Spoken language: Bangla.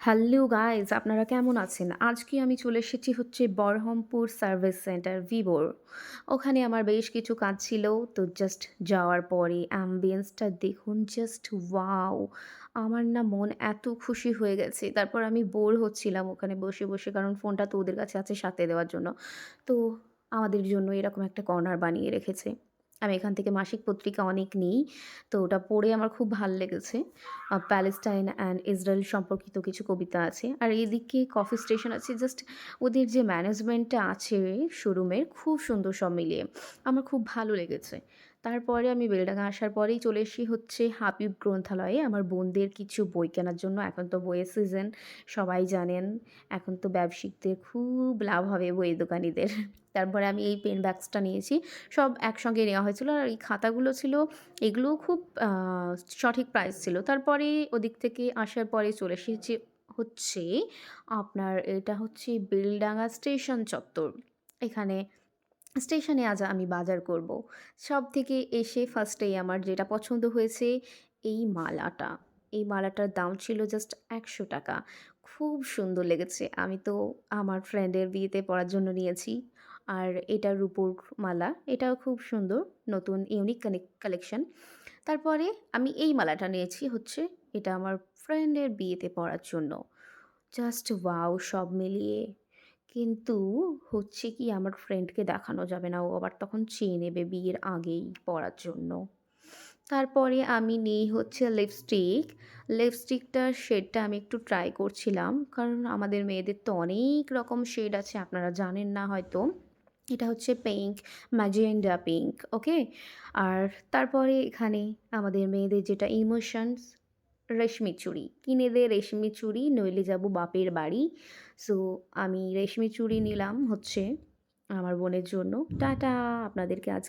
হ্যালো গাইজ আপনারা কেমন আছেন? আজকে আমি চলে এসেছি হচ্ছে বরহমপুর সার্ভিস সেন্টার ভিভোর ওখানে আমার বেশ কিছু কাজ ছিল, তো জাস্ট যাওয়ার পরে অ্যাম্বিয়েন্সটা দেখুন জাস্ট ওয়াও আমার না মন এত খুশি হয়ে গেছে। তারপর আমি বোর হচ্ছিলাম ওখানে বসে বসে, কারণ ফোনটা তো ওদের কাছে আছে সাথে দেওয়ার জন্য। তো আমাদের জন্য এরকম একটা কর্নার বানিয়ে রেখেছে। আমি এখান থেকে মাসিক পত্রিকা অনেক নিই। তো ওটা পড়ে আমার খুব ভালো লেগেছে। প্যালেস্টাইন অ্যান্ড ইসরায়েল সম্পর্কিত কিছু কবিতা আছে। আর এদিকে কফি স্টেশন আছে, জাস্ট ওদের যে ম্যানেজমেন্টটা আছে শোরুমের, খুব সুন্দর সব মিলিয়ে। আমার খুব ভালো লেগেছে। তারপরে আমি বেলডাঙা আসার পরেই চলে এসেছি হচ্ছে হাবিব গ্রন্থালয়ে। আমার বোনদের কিছু বই কেনার জন্য। এখন তো বইয়ের সিজন সবাই জানেন। এখন তো ব্যবসায়িকদের খুব লাভ হবে বই দোকানিদের। তারপরে আমি এই পেন ব্যাগসটা নিয়েছি। সব একসঙ্গে নেওয়া হয়েছিল। আর এই খাতাগুলো ছিল, এগুলোও খুব সঠিক প্রাইস ছিল। তারপরে ওদিক থেকে আসার পরে চলে এসেছি হচ্ছে আপনার, এটা হচ্ছে বেলডাঙ্গা স্টেশন চত্বর। এখানে স্টেশনে আজ আমি বাজার করব। সব থেকে এসে ফার্স্টেই আমার যেটা পছন্দ হয়েছে এই মালাটা। এই মালাটার দাম ছিল জাস্ট একশো টাকা। খুব সুন্দর লেগেছে। আমি তো আমার ফ্রেন্ডের বিয়েতে পড়ার জন্য নিয়েছি। আর এটা রূপোর মালা, এটাও খুব সুন্দর, নতুন ইউনিক কালেকশন তারপরে আমি এই মালাটা নিয়েছি হচ্ছে এটা আমার ফ্রেন্ডের বিয়েতে পড়ার জন্য। জাস্ট ওয়াও সব মিলিয়ে। কিন্তু হচ্ছে কি আমার ফ্রেন্ডকে দেখানো যাবে না। ও আবার তখন চেয়ে নেবে বিয়ের আগেই পড়ার জন্য। তারপরে আমি নিই হচ্ছে লিপস্টিক লিপস্টিকটার শেডটা আমি একটু ট্রাই করছিলাম। কারণ আমাদের মেয়েদের তো অনেক রকম শেড আছে, আপনারা জানেন না হয়তো। এটা হচ্ছে পিঙ্ক ম্যাজেন্ডা পিঙ্ক ওকে আর তারপরে এখানে আমাদের মেয়েদের যেটা ইমোশনস রেশমি চুড়ি। কিনে দে রেশমি চুড়ি, নইলে যাব বাপের বাড়ি। সো আমি রেশমি চুড়ি নিলাম হচ্ছে আমার বোনের জন্য। টাটা! আপনাদেরকে আজ